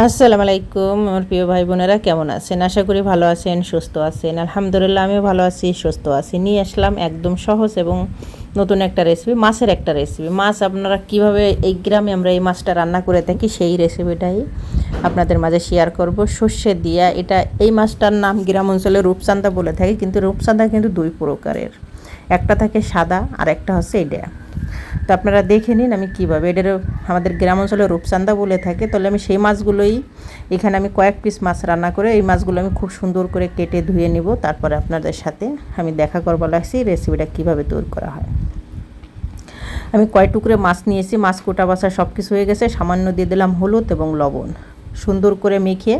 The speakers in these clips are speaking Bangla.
আসসালামু আলাইকুম আমার প্রিয় ভাই বোনেরা কেমন আছেন? আশা করি ভালো আছেন, সুস্থ আছেন। আলহামদুলিল্লাহ, আমিও ভালো আছি, সুস্থ আছি। নিয়ে আসলাম একদম সহজ এবং নতুন একটা রেসিপি মাছের একটা রেসিপি মাছ আপনারা কীভাবে এই গ্রামে আমরা এই মাছটা রান্না করে থাকি, সেই রেসিপিটাই আপনাদের মাঝে শেয়ার করব। সর্ষে দিয়া, এটা এই মাছটার নাম গ্রাম অঞ্চলে রূপচান্দা বলে থাকে, কিন্তু রূপচান্দা কিন্তু দুই প্রকারের। একটা থাকে সাদা আর একটা হচ্ছে এটা তো আপনারা দেখে নিন আমি কীভাবে। এটার আমাদের গ্রাম অঞ্চলে রূপচান্দা বলে থাকে, তাহলে আমি সেই মাছগুলোই এখানে আমি কয়েক পিস মাছ রান্না করে এই মাছগুলো আমি খুব সুন্দর করে কেটে ধুয়ে নিব। তারপরে আপনাদের সাথে আমি দেখা করব লাগছি রেসিপিটা কীভাবে তৈরি করা হয়। আমি কয় টুকরে মাছ নিয়েছি, মাছ কোটা বাসা সব কিছু হয়ে গেছে। সামান্য দিয়ে দিলাম হলুদ এবং লবণ। সুন্দর করে মেখে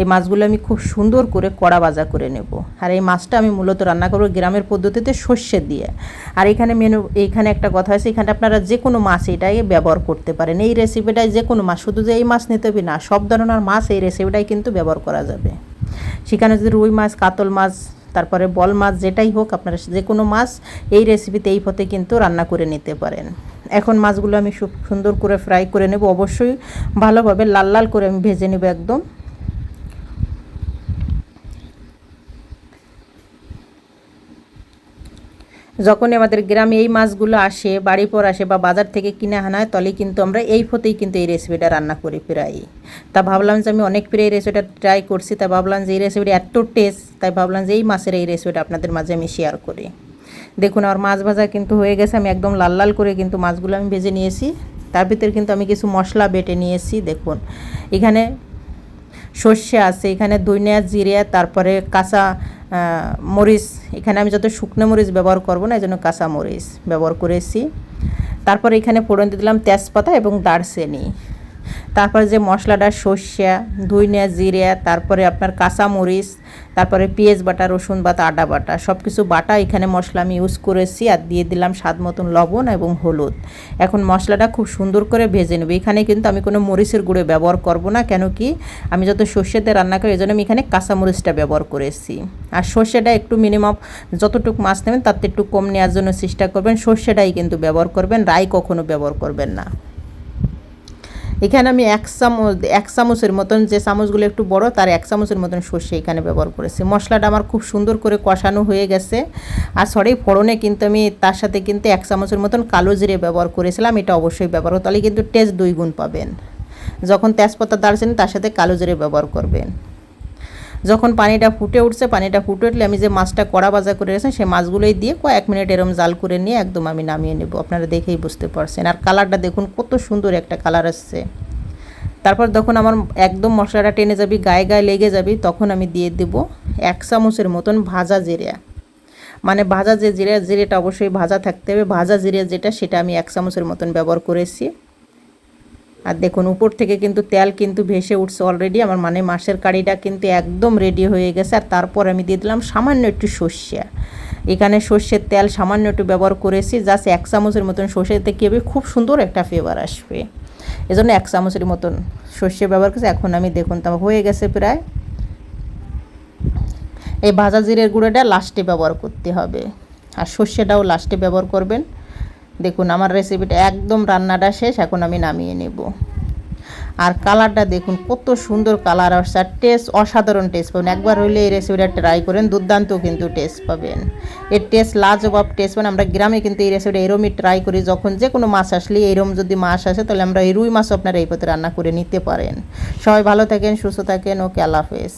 এই মাছগুলো আমি খুব সুন্দর করে কড়া বাজা করে নেব। আর এই মাছটা আমি মূলত রান্না করব গ্রামের পদ্ধতিতে সর্ষে দিয়ে। আর এখানে মেনু এইখানে একটা কথা আছে, এখানে আপনারা যে কোনো মাছ এটাই ব্যবহার করতে পারেন। এই রেসিপিটাই যে কোনো মাছ, শুধু যে এই মাছ নিতে হবে না, সব ধরনের মাছ এই রেসিপিটাই কিন্তু ব্যবহার করা যাবে। সেখানে যদি রুই মাছ, কাতল মাছ তারপরে বল মাছ যেটাই হোক আপনারা যে কোনো মাছ এই রেসিপিতে এই পথে কিন্তু রান্না করে নিতে পারেন। এখন মাছগুলো আমি সুন্দর করে ফ্রাই করে নেব। অবশ্যই ভালোভাবে লাল লাল করে আমি ভেজে নেব একদম। যখনই আমাদের গ্রামে এই মাছগুলো আসে, বাড়ি পর আসে বা বাজার থেকে কিনে আনা হয় তাহলে কিন্তু আমরা এই ফতেই কিন্তু এই রেসিপিটা রান্না করি প্রায়। তা ভাবলাম যে আমি অনেক প্রায় এই রেসিপিটা ট্রাই করছি, তা ভাবলাম যে এই রেসিপিটা এত টেস্ট তাই ভাবলাম যে এই মাছের এই রেসিপিটা আপনাদের মাঝে আমি শেয়ার করি। দেখুন, আমার মাছ ভাজা কিন্তু হয়ে গেছে, আমি একদম লাল লাল করে কিন্তু মাছগুলো আমি ভেজে নিয়েছি। তার ভিতরে কিন্তু আমি কিছু মশলা বেটে নিয়েছি, দেখুন। এখানে সর্ষে আছে, এখানে দইনিয়া জিরে, তারপরে কাঁচা মরিচ, এখানে আমি যত শুকনো মরিচ ব্যবহার করব না, এই জন্য কাঁচা মরিচ ব্যবহার করেছি। তারপর এখানে ফোড়ন দিয়ে দিলাম তেজপাতা এবং দারচিনি। তারপরে যে মশলাটা সর্ষা ধুইনিয়া জিরে, তারপরে আপনার কাঁচা মরিচ তারপরে পেঁয়াজ বাটা, রসুন বাটা, আদা বাটা সব কিছু বাটা এখানে মশলা আমি ইউজ করেছি আর দিয়ে দিলাম স্বাদ মতন লবণ এবং হলুদ। এখন মশলাটা খুব সুন্দর করে ভেজে নেব। এখানে কিন্তু আমি কোনো মরিচের গুঁড়ো ব্যবহার করব না, কেন কি আমি যত সর্ষেতে রান্না করি এই জন্য আমি এখানে কাঁচা মরিচটা ব্যবহার করেছি। আর সর্ষেটা একটু মিনিমাম যতটুকু মাছ নেবেন তাতে একটু কম নেওয়ার জন্য চেষ্টা করবেন। সর্ষেটাই কিন্তু ব্যবহার করবেন, রাই কখনো ব্যবহার করবেন না। এখানে আমি এক চামচ এক চামচের মতন যে চামচগুলো একটু বড়, তার এক চামচের মতন সর্ষে এখানে ব্যবহার করেছি। মশলাটা আমার খুব সুন্দর করে কষানো হয়ে গেছে। আর সরি ফোড়নে কিন্তু আমি তার সাথে কিন্তু এক চামচের মতন কালো জিরে ব্যবহার করেছিলাম। এটা অবশ্যই ব্যবহার তাহলে কিন্তু টেস্ট দুই গুণ পাবেন। যখন তেজপাতা দারচিনি, তার সাথে কালো জিরে ব্যবহার করবেন। যখন পানিটা ফুটে উঠছে, পানিটা ফুটে উঠলে আমি যে মাছটা কড়া ভাজা করে রেখেছি, সেই মাছগুলোই দিয়ে কয়েক মিনিট এরম জাল করে নিয়ে একদম আমি নামিয়ে নেব। আপনারা দেখেই বুঝতে পারছেন। আর কালারটা দেখুন, কত সুন্দর একটা কালার আসছে। তারপর যখন আমার একদম মশলাটা টেনে যাবি, গায়ে গায়ে লেগে যাবি, তখন আমি দিয়ে দেব এক চামচের মতন ভাজা জিরা। মানে ভাজা যে জিরা, জিরেটা অবশ্যই ভাজা থাকতে হবে। ভাজা জিরে যেটা, সেটা আমি এক চামচের মতন ব্যবহার করেছি। আর দেখুন, উপর থেকে কিন্তু তেল কিন্তু ভেসে উঠছে অলরেডি আমার মানে মাছের কারিটা কিন্তু একদম রেডি হয়ে গেছে। আর তারপর আমি দিয়ে দিলাম সামান্য একটু সর্ষে। এখানে সর্ষের তেল সামান্য একটু ব্যবহার করেছি। জাস্ট এক চামচের মতন সর্ষেতে কী হবে, খুব সুন্দর একটা ফ্লেভার আসবে। এজন্য এক চামচের মতন সর্ষে ব্যবহার করছি। এখন আমি দেখুন, তো হয়ে গেছে প্রায়। এই ভাজা জিরের গুঁড়োটা লাস্টে ব্যবহার করতে হবে। আর সর্ষেটাও লাস্টে ব্যবহার করবেন। দেখুন, আমার রেসিপিটা একদম রান্নাটা শেষ, এখন আমি নামিয়ে নেব। আর কালারটা দেখুন, কত সুন্দর কালার আসছে, আর টেস্ট অসাধারণ টেস্ট পাবেন। একবার হইলে এই রেসিপিটা ট্রাই করেন দুর্দান্ত কিন্তু টেস্ট পাবেন। এর টেস্ট লাজবাব টেস্ট পাবেন। আমরা গ্রামে কিন্তু এই রেসিপিটা এরমই ট্রাই করি, যখন যে কোনো মাছ আসলে এরম যদি মাছ আসে, তাহলে আমরা এই রুই মাছও আপনারা এই পথে রান্না করে নিতে পারেন। সবাই ভালো থাকেন, সুস্থ থাকেন, ওকে, আল্লাহ হাফেজ।